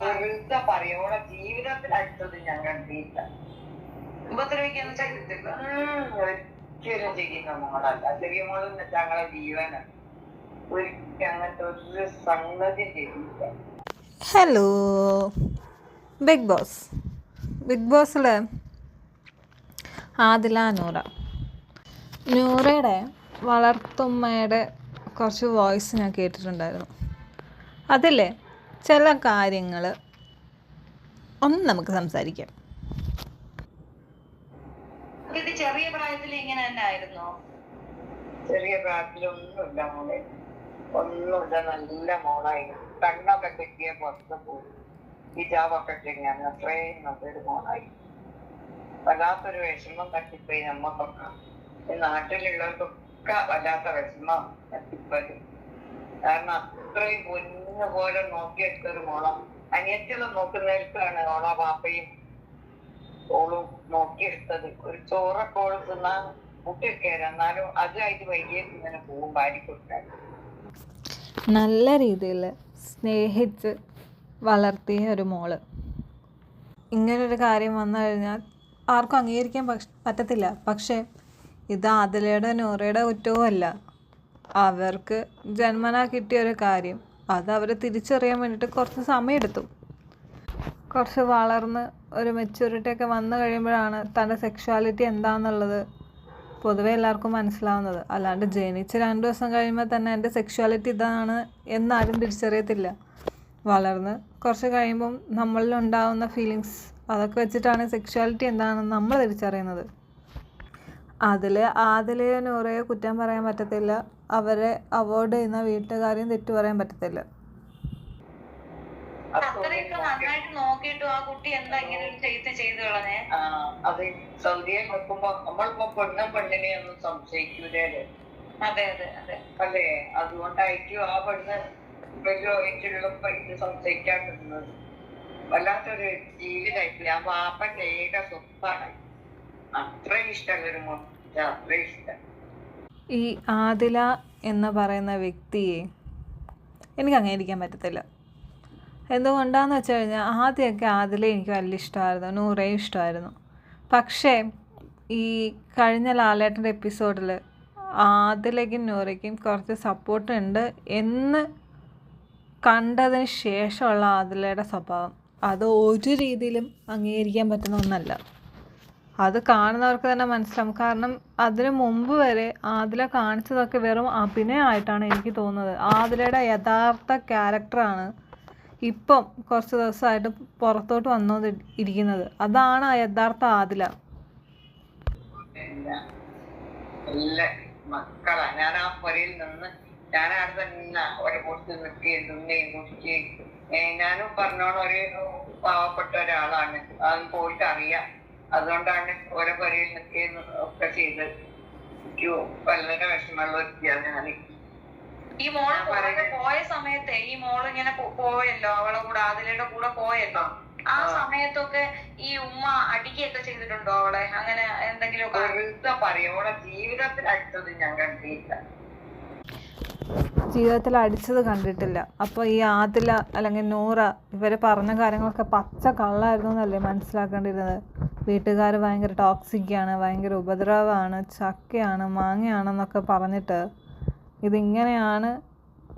വെറുതെ പറയോളെ ജീവിതത്തിൽ അടുത്തത് ഞാൻ കണ്ടില്ല ഉപദ്രവിക്കാന്ന് വെച്ചാൽ ഒരിക്കലും ചെയ്യുന്ന മോളല്ല. ചെറിയ മോൾ എന്നിട്ട് ഞങ്ങളെ ജീവനാണ് ഒരിക്കലും അങ്ങനത്തെ ഒരു സംഗതി ചെയ്തില്ല ഹലോ ബിഗ് ബോസ് ബിഗ് ബോസിൽ ആദില നൂറ. നൂറയുടെ വളർത്തുമ്മയുടെ കുറച്ച് വോയിസ് ഞാൻ കേട്ടിട്ടുണ്ടായിരുന്നു. അതിൽ ചില കാര്യങ്ങൾ ഒന്ന് നമുക്ക് സംസാരിക്കാം. ഇത് ചെറിയ പ്രായത്തിൽ ഇങ്ങനെ തന്നെ ആയിരുന്നോ? ചെറിയ പ്രായത്തിലൊന്നുമില്ല മോളെ. ഒന്നുമില്ല നല്ല മോളായി. കണ്ണൊക്കെ കിട്ടിയ പുറത്ത് പോയി. ഹിജാബൊക്കെ ചെയ്യാൻ അത്രയും നല്ലൊരു മോളായി. വല്ലാത്തൊരു വിഷമം തട്ടിപ്പോയി നമ്മക്കൊക്കെ. നാട്ടിലുള്ളവർക്കൊക്കെ വല്ലാത്ത വിഷമം തട്ടിപ്പോയി. കാരണം അത്രയും പൊന്നു പോലെ നോക്കിയെടുത്തൊരു മോളം. അനിയത്തിലും നോക്കുന്നവർക്കാണ് ഓള പാപ്പയും ഓളും നോക്കിയെടുത്തത്. ഒരു ചോറൊക്കെ ഓൾ തിന്നാൻ മുട്ടയൊക്കെ എന്നാലും അതുമായിട്ട് വൈകിട്ട് ഇങ്ങനെ പോകും ഭാര്യ കൊടുക്കാൻ. നല്ല രീതിയിൽ സ്നേഹിച്ച് വളർത്തിയ ഒരു മോൾ. ഇങ്ങനൊരു കാര്യം വന്നു കഴിഞ്ഞാൽ ആർക്കും അംഗീകരിക്കാൻ പറ്റത്തില്ല. പക്ഷേ ഇത് ആദിലയുടെ നൂറയുടെ കുറ്റവുമല്ല. അവർക്ക് ജന്മനാ കിട്ടിയ ഒരു കാര്യം. അത് അവർ തിരിച്ചറിയാൻ വേണ്ടിയിട്ട് കുറച്ച് സമയമെടുത്തു കുറച്ച് വളർന്ന് ഒരു മെച്യൂരിറ്റി ഒക്കെ വന്നു കഴിയുമ്പോഴാണ് തന്റെ സെക്ഷുവാലിറ്റി എന്താണെന്നുള്ളത് പൊതുവേ എല്ലാവർക്കും മനസ്സിലാവുന്നത്. അല്ലാണ്ട് ജനിച്ച് രണ്ട് ദിവസം കഴിയുമ്പോൾ തന്നെ എന്റെ സെക്ഷുവാലിറ്റി ഇതാണ് എന്നാരും തിരിച്ചറിയത്തില്ല. വളർന്ന് കുറച്ച് കഴിയുമ്പം നമ്മളിലുണ്ടാവുന്ന ഫീലിങ്സ് അതൊക്കെ വെച്ചിട്ടാണ് സെക്ഷുവാലിറ്റി എന്താണെന്ന് നമ്മൾ തിരിച്ചറിയുന്നത്. അതിൽ ആദിലെയോ കുറേ കുറ്റം പറയാൻ പറ്റത്തില്ല. അവരെ അവോയ്ഡ് ചെയ്യുന്ന വീട്ടുകാരെയും തെറ്റു പറയാൻ പറ്റത്തില്ല. അത്രയൊക്കെ നന്നായിട്ട് നോക്കിയിട്ടും ആ കുട്ടി എന്താ ഇങ്ങനെ ഒരു ചെയ്ത് ചെയ്തു കളഞ്ഞേ? ആ, അത് സൗദിയെ നോക്കുമ്പോ നമ്മളിപ്പോ പെണ്ണും പെണ്ണിനെ ഒന്നും സംശയിക്കൂലേ? അതെ അതെ അതെ. അല്ലേ? അതുകൊണ്ടായിരിക്കും ആ പെണ്ണ് ഇവരുമായിട്ടുള്ളപ്പോ ഇത് സംശയിക്കാണ്ടിരുന്നത്. വല്ലാത്തൊരു ജീവിതായിട്ടില്ല ആ പാപ്പന്റെ ഏക സ്വത്താണ്. ഈ ആദില എന്ന് പറയുന്ന വ്യക്തിയെ എനിക്ക് അംഗീകരിക്കാൻ പറ്റത്തില്ല. എന്തുകൊണ്ടാന്ന് വെച്ച് കഴിഞ്ഞാൽ ആദ്യമൊക്കെ ആദിലെ എനിക്ക് വലിയ ഇഷ്ടമായിരുന്നു നൂറേ ഇഷ്ടമായിരുന്നു. പക്ഷേ ഈ കഴിഞ്ഞ ലാലേട്ടന്റെ എപ്പിസോഡിൽ ആദിലേക്കും നൂറയ്ക്കും കുറച്ച് സപ്പോർട്ട് ഉണ്ട് എന്ന് കണ്ടതിന് ശേഷമുള്ള ആദിലയുടെ സ്വഭാവം. അത് ഒരു രീതിയിലും അംഗീകരിക്കാൻ പറ്റുന്ന ഒന്നല്ല. അത് കാണുന്നവർക്ക് തന്നെ മനസ്സിലാവും. കാരണം അതിനു മുമ്പ് വരെ ആദില കാണിച്ചതൊക്കെ വെറും അഭിനയമായിട്ടാണ് എനിക്ക് തോന്നുന്നത്. ആദിലയുടെ യഥാർത്ഥ ക്യാരക്ടറാണ് ഇപ്പം കുറച്ച് ദിവസമായിട്ട് പുറത്തോട്ട് വന്നു ഇരിക്കുന്നത്. അതാണ് ആ യഥാർത്ഥ ആദില. ഞാൻ ആ നിന്ന് ഒരു ഞാനും പറഞ്ഞോളൊരു പാവപ്പെട്ട ഒരാളാണ്. അത് പോയിട്ട് അറിയാം. അതുകൊണ്ടാണ് ഓരോ പുരയിൽ ഒക്കെ ചെയ്ത് എനിക്ക് വളരെ വിഷമമുള്ള വ്യക്തിയാണ് ഞാൻ ഈ മോൾ പോയ സമയത്തെ ഈ മോൾ ഇങ്ങനെ പോയല്ലോ അവളെ കൂടെ ആദിലയുടെ കൂടെ പോയല്ലോ. ആ സമയത്തൊക്കെ ഈ ഉമ്മ അടിക്കുകയൊക്കെ ചെയ്തിട്ടുണ്ടോ അവളെ? അങ്ങനെ എന്തെങ്കിലും വെറുതെ പറയോളെ ജീവിതത്തിൽ അടുത്തത് ഞാൻ കണ്ടിട്ടില്ല. ജീവിതത്തിൽ അടിച്ചത് കണ്ടിട്ടില്ല. അപ്പോൾ ഈ ആദില അല്ലെങ്കിൽ നൂറ ഇവരെ പറഞ്ഞ കാര്യങ്ങളൊക്കെ പച്ച കള്ളായിരുന്നു എന്നല്ലേ മനസ്സിലാക്കേണ്ടിരുന്നത് വീട്ടുകാർ ഭയങ്കര ടോക്സിക്കാണ് ഭയങ്കര ഉപദ്രവമാണ് ചക്കയാണ് മാങ്ങയാണെന്നൊക്കെ പറഞ്ഞിട്ട് ഇതിങ്ങനെയാണ്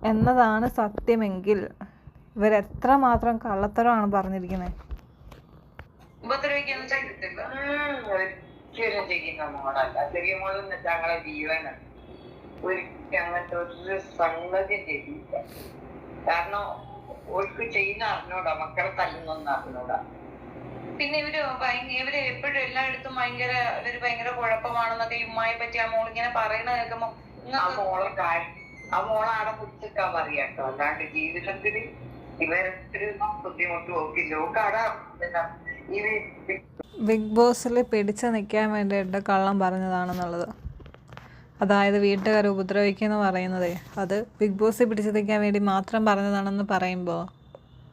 എന്നതാണ് സത്യമെങ്കിൽ ഇവരെത്ര മാത്രം കള്ളത്തരമാണ് പറഞ്ഞിരിക്കുന്നത് ഉപദ്രവിക്കൊന്നും ഒരിക്കലും ചെയ്യുന്ന ഞങ്ങളെ ജീവനാണ് ഒരിക്കലും അങ്ങനത്തെ ഒരു സംഗതി കാരണം ഓർക്ക് ചെയ്യുന്ന അറിഞ്ഞൂടാ മക്കളെ തല്ലുന്നൊന്നും അറിഞ്ഞൂടാ. പിന്നെ ഇവർ ഇവർ എപ്പോഴും എല്ലായിടത്തും ഭയങ്കര ഇവർ ഭയങ്കര കുഴപ്പമാണെന്നൊക്കെ ഈ ഉമ്മായെ പറ്റി ആ മോളിങ്ങനെ പറയണ കേൾക്കുമ്പോ ആ മോളെ കാര്യം ആ മോളെ ആടെ പിടിച്ചിട്ടാ പറയാട്ടോ അല്ലാണ്ട് ജീവിതത്തിൽ ഇവരൊരു ബുദ്ധിമുട്ട് നോക്കില്ല. ഓക്ക് ആടെ എന്താ ഈ ബിഗ് ബോസിൽ പിടിച്ചു നിൽക്കാൻ വേണ്ടിയിട്ട് കള്ളം പറഞ്ഞതാണെന്നുള്ളത്. അതായത് വീട്ടുകാർ ഉപദ്രവിക്കുമെന്ന് പറയുന്നതേ. അത് ബിഗ് ബോസിൽ പിടിച്ചു നിൽക്കാൻ വേണ്ടി മാത്രം പറഞ്ഞതാണെന്ന് പറയുമ്പോൾ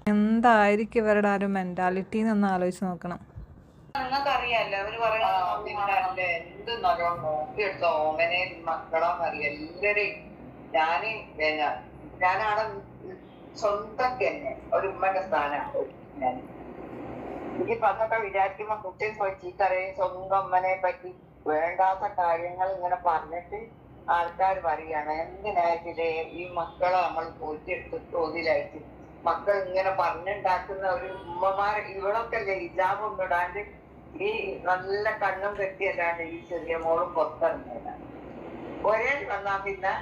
എന്തായിരിക്കും ഇവരുടെ ആ ഒരു മെന്റാലിറ്റി എന്ന് ആലോചിച്ച് നോക്കണം. നിങ്ങൾക്ക് അറിയാലോ അവർ ഒരു ഞാൻ വിചാരിക്കുമ്പോ കുട്ടി പോയി സ്വന്തം പറ്റി വേണ്ടാത്ത കാര്യങ്ങൾ ഇങ്ങനെ പറഞ്ഞിട്ട് ആൾക്കാർ പറയാണ് എന്തിനായിട്ടില്ലേ ഈ മക്കളെ നമ്മൾ പോറ്റിയെടുത്ത് തോതിലായിട്ട് മക്കൾ ഇങ്ങനെ പറഞ്ഞുണ്ടാക്കുന്ന ഒരു ഉമ്മമാർ ഇവളൊക്കെ അല്ലേ ഹിജാബൊന്നും ഇടാണ്ട് ഈ നല്ല കണ്ണും കെട്ടിയല്ലാണ്ട് ഈ ചെറിയ മോളും പുറത്തിറങ്ങിയത് ഒരേ വന്നാ പിന്നെ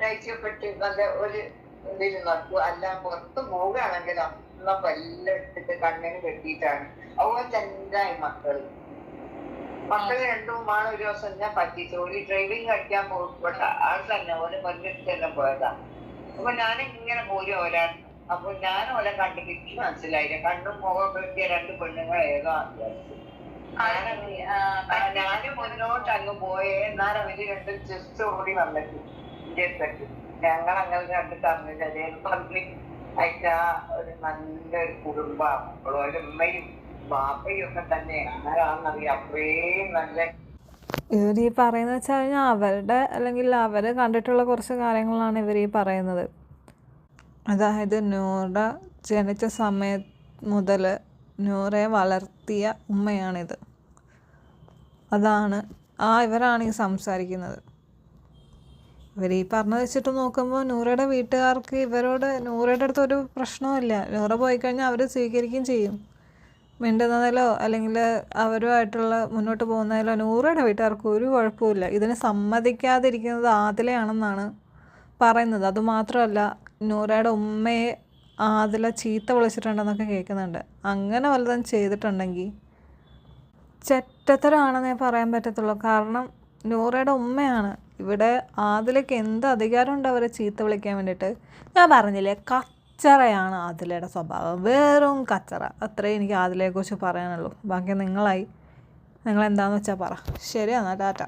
നയിച്ചപ്പെട്ട് നല്ല ഒരു ഇതിൽ നടക്കും അല്ല പുറത്ത് പോവുകയാണെങ്കിൽ അന്ന പല്ല എടുത്തിട്ട് കണ്ണിന് കെട്ടിയിട്ടാണ് അതുപോലെ ചെന്തായി മക്കൾ മക്കൾ രണ്ടും ആണ് ഒരു ദിവസം ഞാൻ പറ്റിച്ചു ഒരു ഡ്രൈവിംഗ് പഠിക്കാൻ പോയിപ്പെട്ട ആൾ തന്നെ ഓൽ കൊല്ലത്ത് തന്നെ പോയതാ അപ്പൊ ഞാനിങ്ങനെ പോയി ഓലാണ് അപ്പൊ ഞാൻ ഓലെ കണ്ടു കിട്ടി. മനസ്സിലായില്ല? കണ്ണും മുഖം വെട്ടിയ രണ്ട് പെണ്ണുങ്ങൾ ഏതോ ഞാനും മുന്നോട്ട് അങ്ങ് പോയേ. എന്നാലും അവർ രണ്ടും ജസ്റ്റ് ഓടി വന്നിട്ട് ഇന്ത്യത്തേക്ക് ഞങ്ങൾ അങ്ങനെ രണ്ട് തമ്മിൽ പറഞ്ഞ് അയച്ച ഒരു നല്ലൊരു കുടുംബം. ഒരു ഉമ്മയും ബാപ്പയും ഒക്കെ തന്നെ ആരാന്നറിയാം അത്രയും നല്ല ഇവർ ഈ പറയുന്നത് വെച്ചാൽ അവരുടെ അല്ലെങ്കിൽ അവർ കണ്ടിട്ടുള്ള കുറച്ച് കാര്യങ്ങളാണ് ഇവർ ഈ പറയുന്നത്. അതായത് നൂറ ജനിച്ച സമയം മുതൽ നൂറയെ വളർത്തിയ ഉമ്മയാണിത്. അതാണ് ആ ഇവരാണ് ഈ സംസാരിക്കുന്നത്. ഇവർ ഈ പറഞ്ഞു വെച്ചിട്ട് നോക്കുമ്പോൾ നൂറയുടെ വീട്ടുകാർക്ക് ഇവരോട് നൂറയുടെ അടുത്ത് ഒരു പ്രശ്നവുമില്ല. നൂറ പോയി കഴിഞ്ഞാൽ അവർ സ്വീകരിക്കുകയും ചെയ്യും. മിണ്ടുന്നതിലോ അല്ലെങ്കിൽ അവരുമായിട്ടുള്ള മുന്നോട്ട് പോകുന്നതിലോ നൂറയുടെ വീട്ടുകാർക്ക് ഒരു കുഴപ്പമില്ല ഇതിന് സമ്മതിക്കാതിരിക്കുന്നത് ആദിലയാണെന്നാണ് പറയുന്നത്. അതുമാത്രമല്ല നൂറയുടെ ഉമ്മയെ ആദില ചീത്ത വിളിച്ചിട്ടുണ്ടെന്നൊക്കെ കേൾക്കുന്നുണ്ട്. അങ്ങനെ വല്ലതും ചെയ്തിട്ടുണ്ടെങ്കിൽ ചെറ്റത്തരമാണെന്നേ പറയാൻ പറ്റത്തുള്ളൂ. കാരണം നൂറയുടെ ഉമ്മയാണ്. ഇവിടെ ആദിലയ്ക്ക് എന്ത് അധികാരമുണ്ട് അവരെ ചീത്ത വിളിക്കാൻ വേണ്ടിയിട്ട്? ഞാൻ പറഞ്ഞില്ലേ കച്ചറയാണ് ആദിലയുടെ സ്വഭാവം. വെറും കച്ചറ. അത്രേ എനിക്ക് ആദിലയെക്കുറിച്ച് പറയാനുള്ളൂ. ബാക്കി നിങ്ങളായി. നിങ്ങൾ എന്താണെന്ന് വെച്ചാൽ പറ. ശരി എന്നാൽ ടാറ്റ.